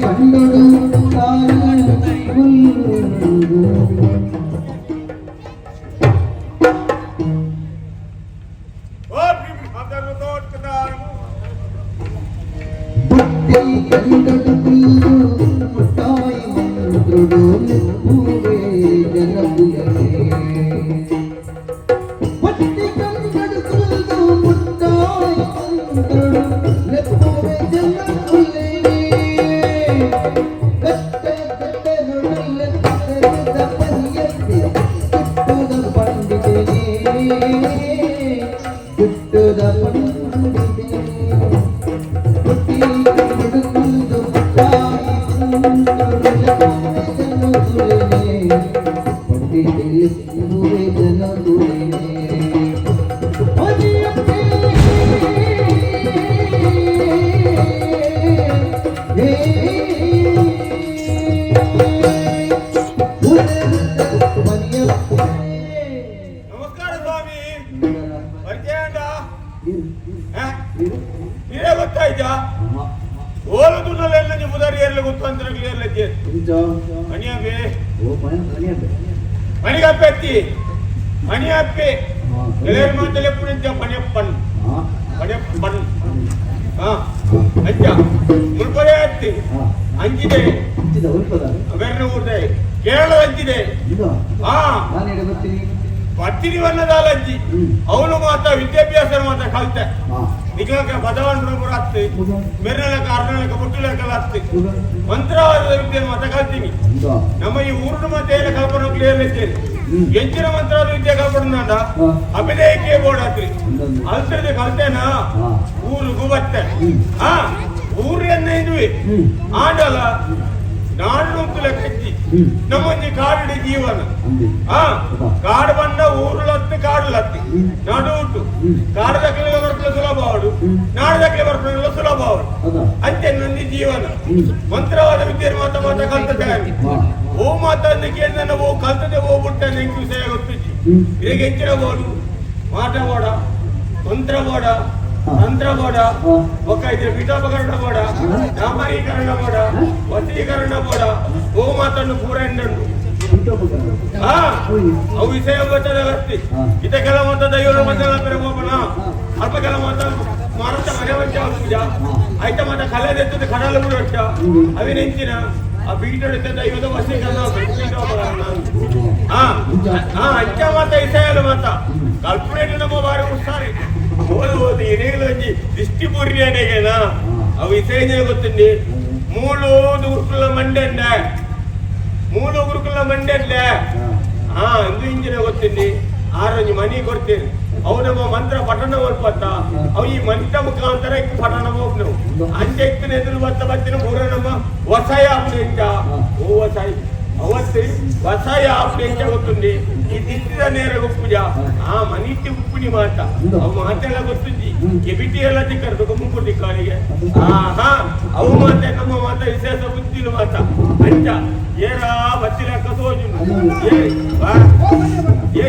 கண்டொடு கண்டொடு ನಮಸ್ಕಾರ ಸ್ವಾಮಿ. ಪರಿಚಯಂಡ ನೀನೇ ಗೊತ್ತಾ ಇದ್ಯಾ? ಓಲು ದುನ್ನಲೆಲ್ಲ ನಿಮ್ಮದಾರಿ ಎಲ್ಲ ಗೊತ್ತಂತಿರಲಿ ಎಲ್ಲ ಮಣಿಯಪ್ಪೆ. ಮಣಿಗಪ್ಪೆ ಅತ್ತಿ ಮಣಿಯಪ್ಪೆ. ಎಳೆಯರ್ ಮಾತಲ್ಲಿ ಎಪ್ಪು ನಿಂತ ಮಣಿಯಪ್ಪನ್. ಮಣಿಯಪ್ಪನ್. ಹಾ. ಅಜ್ಜ ಮುಳ್ಪದೆ ಅತ್ತಿ ಅಂಜಿದೆ ಕೇರಳ ಅಂಜಿದೆ ಹಾ. ನಾನು ಎಡಗುತ್ತೀನಿ ಬರ್ತೀನಿ? ಅನ್ನೋದಲ್ಲಂಜಿ ಅವನು ಮಾತ್ರ ವಿದ್ಯಾಭ್ಯಾಸ ಮಾತ್ರ ಕಲಿತೆ. ನಿಜವಾಗ ಬದಲಾವಣೆ ಆಗ್ತದೆ ಮೆರಳಕ ಅರ್ಣಳಕ ಮುಟ್ಟುಳಕಲ್ಲ ಆಗ್ತದೆ ಮಂತ್ರವಾದದ ವಿದ್ಯೆ ಮಾತ್ರ ಕಲ್ತೀನಿ. ನಮ್ಮ ಈ ಊರಿನ ಮಧ್ಯ ಕಲ್ಪನೆ ಕ್ಲಿಯರ್ ಇದ್ದೇನೆ. ಹೆಚ್ಚಿನ ಮಂತ್ರವಾದ ವಿದ್ಯೆ ಕಲ್ಪನಾಂಡ ಅಭಿನಯಕ್ಕೆ ಬೋರ್ಡ್ ಆಗ್ತದೆ ಅಲ್ಸದೆ ಕಲ್ತೇನಾ? ಊರಿಗೂ ಬರ್ತೇನೆ ಹಾ. ಊರಿಯನ್ನ ಇದ್ವಿ. ಆಡಲ್ಲ ನಾಳ್ನುಂಕುಲಕ್ಕೆಜ್ಜಿ ನಮ್ಮೊಂಜಿ ಕಾಡಿಡ ಜೀವನ ಆ ಕಾಡು ಬಂದ ಊರುಲತ್ತಿ ಕಾಡುಲತ್ತಿ ನಡುಟು ಕಾಡು ದಕ್ಕಲೆ ಬರ್ಕಲು ಸುಲಭವಾಡು ನಾಡು ದಕ್ಕಲೆ ಬರ್ಕಲು ಸುಲಭವಾಡು ಅಂತೆ ನಂದಿ ಜೀವನ ಮಂತ್ರವಾದ ವಿದ್ಯೆ ಮಾತ ಮಾತ ಕಲ್ತದಾಗಿ ಓ ಮಾತನ್ನು ಕೇಳಿದ ಓ ಕಲ್ತದೆ ಓ ಬುಟ್ಟ ನೆಂಕು ಸೇವೆ ಗೊತ್ತಿಜ್ಜಿ ಈಗ ಹೆಚ್ಚಿನ ಬೋಡು ಮಾಟ ಬೋಡ ಮಂತ್ರ ಬೋಡ ತಂತ್ರ ಬೋಡ ఒక ఇది విటోపకరణ ಬೋಡ నామరీకరణ ಬೋಡ వశీకరణ ಬೋಡ ಓ ಮಾತನ್ನು ಪೂರ ಎಂಡನ್ನು ಆ ಅವು ವಿಷಯ ಬರ್ತದೆ ಬರ್ತಿ ಇತ ಕೆಲ ಮತ ದೈವದ ಮತ ಹೋಗೋಣ ಅಲ್ಪ ಕೆಲ ಮತ ಮಾರತ ಮನೆ వచ్చ ಪೂಜ అయితే మన కళ్ళెత్తుంది కడాలు కూడా వచ్చా అవి నెంచిన ఆ బీటెడితే దైవద వశీకరణ అంచ మాత విషయాలు మాత కల్పనేటమో వారు వస్తారు ಓದು ಓದು ಏನೇಗಳಂಜಿ ದಿಷ್ಟಿ ಪುರ್ರಿ ಅನೆಗೆನ ಅವು ಇಸೇನೆ ಗೊತ್ತಂಡಿ ಮೂಳು ಗುರುಕುಲ ಮಂಡ್ಯಂಡ ಮೂಳು ಗುರುಕುಲ ಮಂಡ್ಯಂಡ ಹಾ ಇಂದು ಇಂಜಿನ ಗೊತ್ತಂಡಿ ಆರೊಂದು ಮನಿ ಕೊಡ್ತೇನೆ ಅವು ನಮ್ಮ ಮಂತ್ರ ಪಠಣ ಒಲ್ಪತ್ತ ಅವು ಈ ಮಂತ್ರ ಮುಖಾಂತರ ಇಕ್ ಪಠಣ ಹೋಗ್ನವು ಅಂಚೆ ಇತ್ತಿನ ಎದುರು ಬತ್ತ ಬತ್ತಿನ ಮೂರ ನಮ್ಮ ವಸಾಯ ಅಂತ ಓ ವಸಾಯಿ ಅವತ್ತು ವಸಾಯ ಅಂತ ಗೊತ್ತುಂಡಿ ಈ ದಿಟ್ಟಿದ ನೇರ ಉಪ್ಪುಜ ಆ ಮನಿಟ್ಟಿ ಉಪ್ಪುನಿ ಮಾತ. ಅವು ಮಾತೆಲ್ಲ ಗೊತ್ತಿದ್ದಿ ಕೆಬಿಟಿ ಎಲ್ಲ ತಿಕ್ಕರ್ದು ಗುಮ್ಮುಕುಟ್ಟಿ ಕಾಲಿಗೆ ಆಹಾ ಅವು ಮಾತೆ ನಮ್ಮ ಮಾತ ವಿಶೇಷ ಬುದ್ಧಿನ ಮಾತ. ಅಂಚ ಏರಾ ಬತ್ತಿಲ ಕಸೋಜು ಏ ಬಾ. ಏ